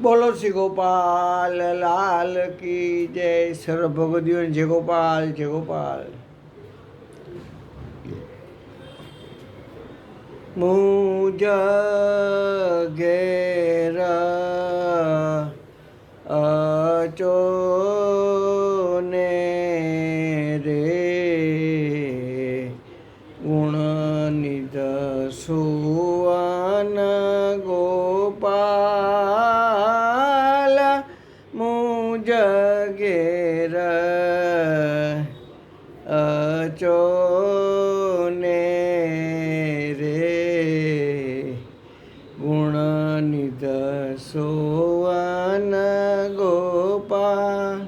બોલો શ્રી ગોપાલ, લાલ કી જય, સર્વ ભગવદીઓ જય ગોપાલ જય ગોપાલ. મુજ ઘેર અચો ને રે ગુણ નિધ સુવન ગોપાલ. અચો ને રે. ગુણ નિધ ગોપા ગોપાલ.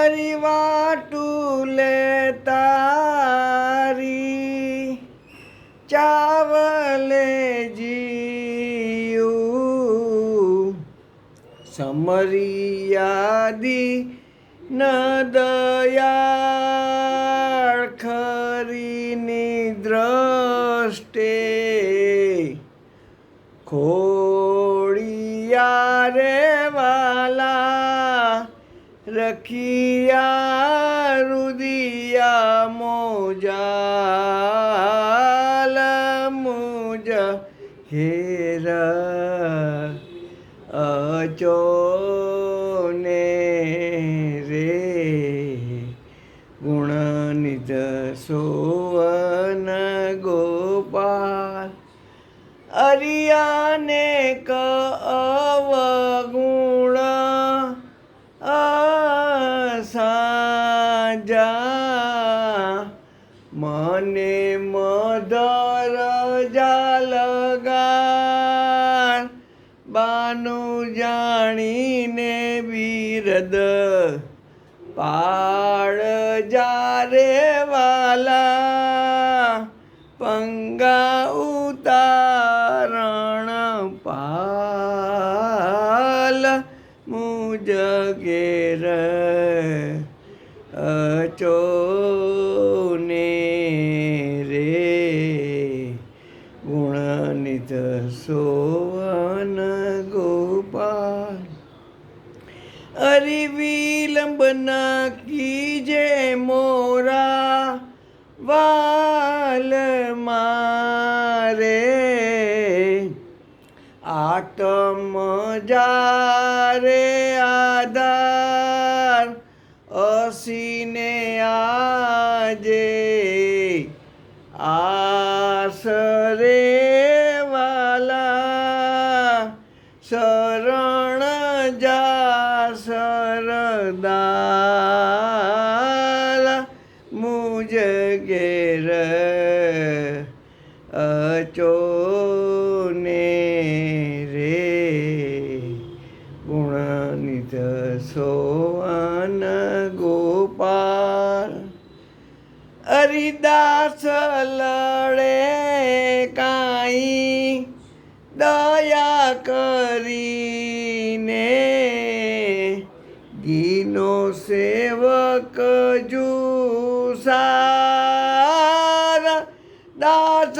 અરિવાટુલે તારી. ચાવલે જીયું. સમરિયાદી ન ખોડિયા રે વાલા રખિયા રુદિયા મોજાલ મુજ હેર અચો ને રે ગુણનિધ સોવન ગોપાલ અરિયાને ક મને મધર જાલગાર બાનું જાણીને બિરદ પાળ જારે વાલા પંગા ઉતારણ પાલ મુજગેર અચો સોવન ગોપાલ. અરે વિલંબ ના કીજે મોરા વાલ મારે. આતમ જારે આધાર અસીને આજે શરણ જા સરદાર મુજ ઘેર અચો ને રે ગુણનિધ સોવન ગોપાલ હરિદાસ લડે કાંઈ દયા કરીને ગીનો સેવક જુસાર. દાસ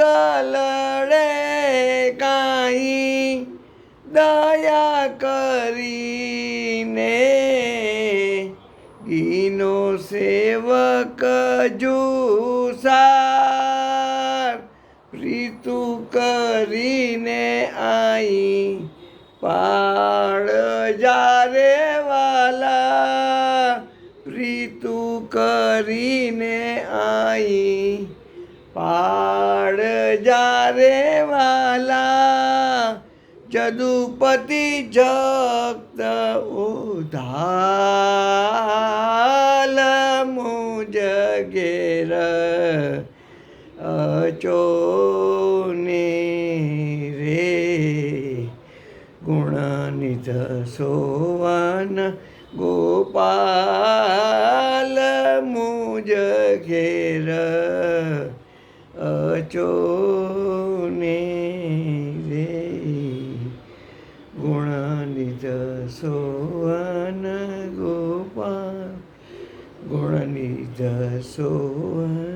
લડે કાંઈ દયા કરીને ગીનો સેવક જુસાર. કરીને આઈ પાળ જારે વાલા, પ્રીતુ કરીને આઈ પાળ જારે વાલા જદુપતિ જગત ઉધાલ મુજ ઘેર અચો ગુણનિધ સોવન ગોપાલ મુજ ઘેર અચો ને રે ગુણનિધ સોવન ગોપાલ ગુણનિધ સોવન